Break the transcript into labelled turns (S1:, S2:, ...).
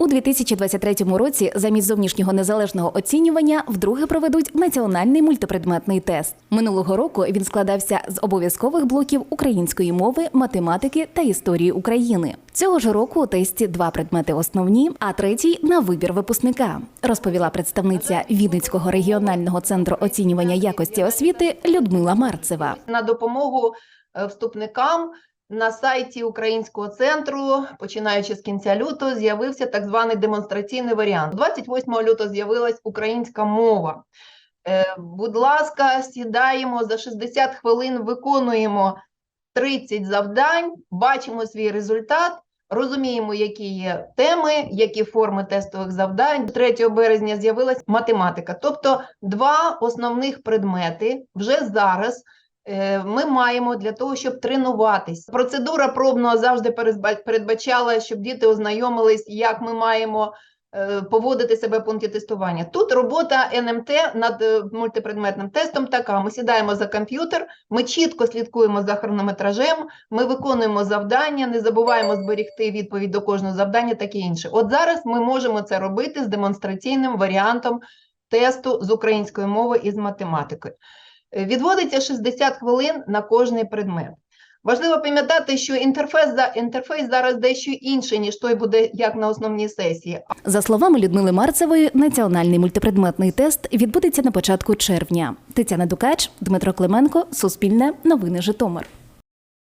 S1: У 2023 році замість зовнішнього незалежного оцінювання вдруге проведуть національний мультипредметний тест. Минулого року він складався з обов'язкових блоків української мови, математики та історії України. Цього ж року у тесті два предмети основні, а третій на вибір випускника, розповіла представниця Вінницького регіонального центру оцінювання якості освіти Людмила Марцева.
S2: на допомогу е, вступникам на сайті Українського центру, починаючи з кінця лютого, з'явився так званий демонстраційний варіант. 28 лютого з'явилась українська мова. Е, Будь ласка, сідаємо за 60 хвилин, виконуємо 30 завдань, бачимо свій результат. Розуміємо, які є теми, які форми тестових завдань. 3 березня з'явилась математика. Тобто два основних предмети вже зараз ми маємо для того, щоб тренуватись. Процедура пробного завжди передбачала, щоб діти ознайомились, як ми маємо е, поводити себе в пункті тестування. Тут робота НМТ над е, мультипредметним тестом така: ми сідаємо за комп'ютер, ми чітко слідкуємо за хронометражем, ми виконуємо завдання, не забуваємо зберігти відповідь до кожного завдання, таке інше. От зараз ми можемо це робити з демонстраційним варіантом тесту з української мови і з математики. Відводиться 60 хвилин на кожний предмет. Важливо пам'ятати, що інтерфейс, за- інтерфейс зараз дещо інший, ніж той буде як на основній сесії.
S1: За словами Людмили Марцевої, національний мультипредметний тест відбудеться на початку червня. Тетяна Дукач, Дмитро Клименко, Суспільне, Новини Житомир.